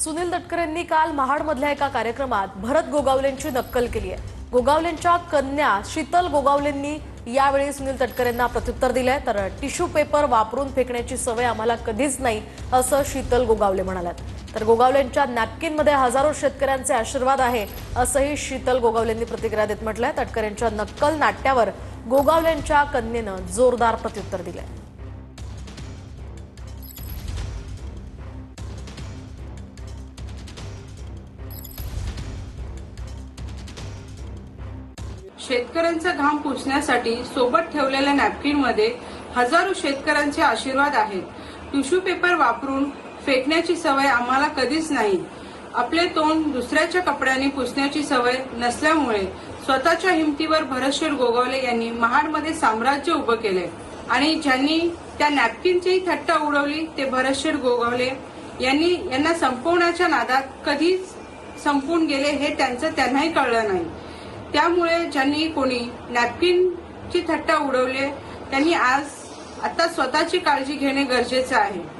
सुनील तटकरेंनी काल महाडमधल्या एका कार्यक्रमात भरत गोगावलेंची नक्कल केली आहे. गोगावलेंच्या कन्या शीतल गोगावलेंनी यावेळी सुनील तटकरेंना प्रत्युत्तर दिलंय. तर टिश्यू पेपर वापरून फेकण्याची सवय आम्हाला कधीच नाही असं शीतल गोगावले म्हणाल्यात. तर गोगावलेंच्या नॅपकिनमध्ये हजारो शेतकऱ्यांचे आशीर्वाद आहे असंही शीतल गोगावलेंनी प्रतिक्रिया देत म्हटलंय. तटकरेंच्या नक्कल नाट्यावर गोगावलेंच्या कन्येनं जोरदार प्रत्युत्तर दिलंय. शेतकऱ्यांचा घाम पुसण्यासाठी सोबत ठेवलेल्या नॅपकिनमध्ये हजारो शेतकऱ्यांचे आशीर्वाद आहेत. टिश्यू पेपर वापरून फेकण्याची सवय आम्हाला कधीच नाही. आपले तोंड दुसऱ्याच्या कपड्याने पुसण्याची सवय नसल्यामुळे स्वतःच्या हिमतीवर भरतशेठ गोगावले यांनी महाडमध्ये साम्राज्य उभं केले आणि ज्यांनी त्या नॅपकिनचीही थट्टा उडवली ते भरतशेठ गोगावले यांनी यांना संपवण्याच्या नादात कधीच संपून गेले हे त्यांचं त्यांनाही कळलं नाही. त्यामुळे ज्यांनी कोणी नॅपकिनची थट्टा उडवले त्यांनी आज आता स्वतःची काळजी घेणे गरजेचे आहे.